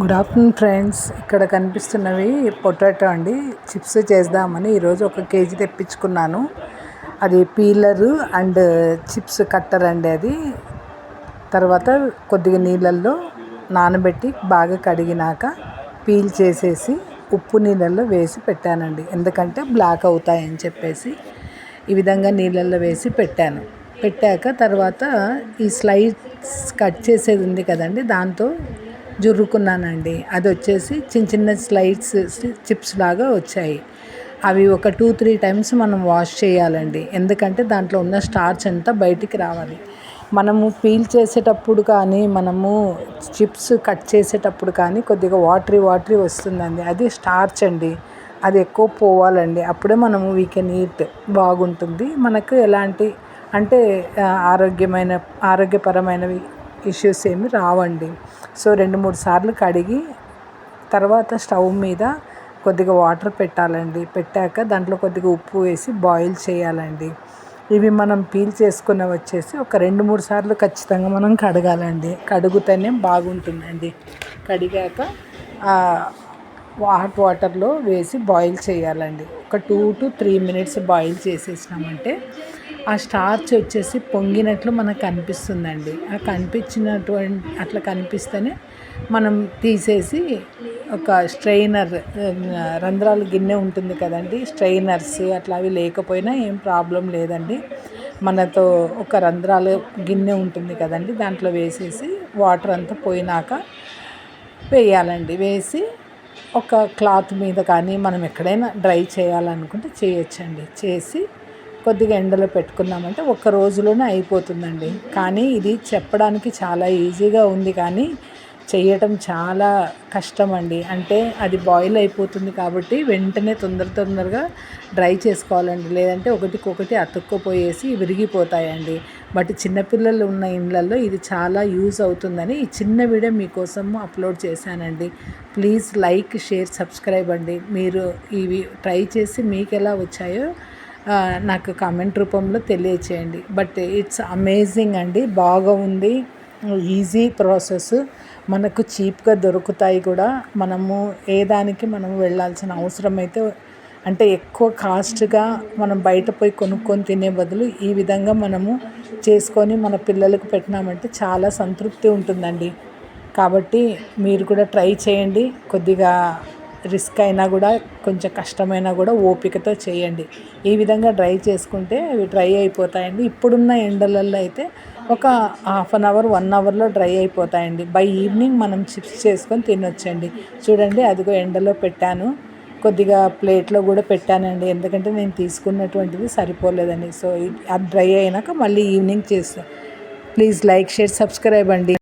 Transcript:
Good afternoon friends ఇక్కడ కనిపిస్తున్నవి potato అండి. చిప్స్ చేద్దామని ఈరోజు ఒక కేజీ తెప్పించుకున్నాను. అది పీలరు అండ్ చిప్స్ కట్టర్ అండి అది. తర్వాత కొద్దిగా నీళ్ళల్లో నానబెట్టి బాగా కడిగినాక పీల్ చేసేసి ఉప్పు నీళ్ళల్లో వేసి పెట్టానండి. ఎందుకంటే బ్లాక్ అవుతాయని చెప్పేసి ఈ విధంగా నీళ్ళల్లో వేసి పెట్టాను. పెట్టాక తర్వాత ఈ స్లైడ్స్ కట్ చేసేది ఉంది కదండి దాంతో జుర్రుకున్నానండి. అది వచ్చేసి చిన్న చిన్న స్లైడ్స్ చిప్స్ లాగా వచ్చాయి. అవి ఒక టూ త్రీ టైమ్స్ మనం వాష్ చేయాలండి. ఎందుకంటే దాంట్లో ఉన్న స్టార్చ్ అంతా బయటికి రావాలి. మనము పీల్ చేసేటప్పుడు కానీ మనము చిప్స్ కట్ చేసేటప్పుడు కానీ కొద్దిగా వాటరీ వాటరీ వస్తుందండి. అది స్టార్చ్ అండి. అది ఎక్కువ పోవాలండి. అప్పుడే మనము వీ కెన్ ఈట్ బాగుంటుంది. మనకు ఎలాంటి అంటే ఆరోగ్యమైన ఆరోగ్యపరమైనవి ఇష్యూస్ ఏమి రావండి. సో రెండు మూడు సార్లు కడిగి తర్వాత స్టవ్ మీద కొద్దిగా వాటర్ పెట్టాలండి. పెట్టాక దాంట్లో కొద్దిగా ఉప్పు వేసి బాయిల్ చేయాలండి. ఇవి మనం పీల్ చేసుకున్న వచ్చేసి ఒక రెండు మూడు సార్లు ఖచ్చితంగా మనం కడగాలండి. కడుగుతేనే బాగుంటుందండి. కడిగాక హాట్ వాటర్లో వేసి బాయిల్ చేయాలండి. ఒక two to three minutes boil చేసేసినామంటే ఆ స్టార్చ్ వచ్చేసి పొంగినట్లు మనకు కనిపిస్తుందండి. ఆ కనిపించినటువంటి అట్లా కనిపిస్తేనే మనం తీసేసి ఒక స్ట్రైనర్ రంధ్రాలు గిన్నె ఉంటుంది కదండి స్ట్రైనర్స్ అట్లా అవి లేకపోయినా ఏం ప్రాబ్లం లేదండి. మనతో ఒక రంధ్రాలు గిన్నె ఉంటుంది కదండి దాంట్లో వేసేసి వాటర్ అంతా పోయినాక వేయాలండి. వేసి ఒక క్లాత్ మీద కానీ మనం ఎక్కడైనా డ్రై చేయాలనుకుంటే చేయొచ్చండి. చేసి కొద్దిగా ఎండలో పెట్టుకున్నామంటే ఒక్క రోజులోనే అయిపోతుందండి. కానీ ఇది చెప్పడానికి చాలా ఈజీగా ఉంది కానీ చేయటం చాలా కష్టం అండి అంటే అది బాయిల్ అయిపోతుంది కాబట్టి వెంటనే తొందర తొందరగా డ్రై చేసుకోవాలండి. లేదంటే ఒకటికొకటి అతుక్కుపోయేసి విరిగిపోతాయండి. బట్ చిన్నపిల్లలు ఉన్న ఇండ్లలో ఇది చాలా యూజ్ అవుతుందని ఈ చిన్న వీడియో మీకోసం అప్లోడ్ చేశానండి. ప్లీజ్ లైక్ షేర్ సబ్స్క్రైబ్ అండి. మీరు ఇవి ట్రై చేసి మీకు ఎలా వచ్చాయో నాకు కామెంట్ రూపంలో తెలియచేయండి. బట్ ఇట్స్ అమేజింగ్ అండి. బాగా ఉంది ఈజీ ప్రాసెస్ మనకు చీప్గా దొరుకుతాయి కూడా. మనము ఏ దానికి మనం వెళ్ళాల్సిన అవసరం అయితే అంటే ఎక్కువ కాస్ట్గా మనం బయట పోయి కొనుక్కొని తినే బదులు ఈ విధంగా మనము చేసుకొని మన పిల్లలకు పెట్టినామంటే చాలా సంతృప్తి ఉంటుందండి. కాబట్టి మీరు కూడా ట్రై చేయండి. కొద్దిగా రిస్క్ అయినా కూడా కొంచెం కష్టమైనా కూడా ఓపికతో చేయండి. ఈ విధంగా డ్రై చేసుకుంటే అవి డ్రై అయిపోతాయండి. ఇప్పుడున్న ఎండలలో అయితే ఒక హాఫ్ అన్ అవర్ వన్ అవర్లో డ్రై అయిపోతాయండి. బై ఈవినింగ్ మనం చిప్స్ చేసుకొని తినొచ్చండి. చూడండి అదిగో ఎండలో పెట్టాను. కొద్దిగా ప్లేట్లో కూడా పెట్టానండి. ఎందుకంటే నేను తీసుకున్నటువంటిది సరిపోలేదని సో అది డ్రై అయినాక మళ్ళీ ఈవినింగ్ చేస్తాను ప్లీజ్ లైక్ షేర్ సబ్స్క్రైబ్ అండి.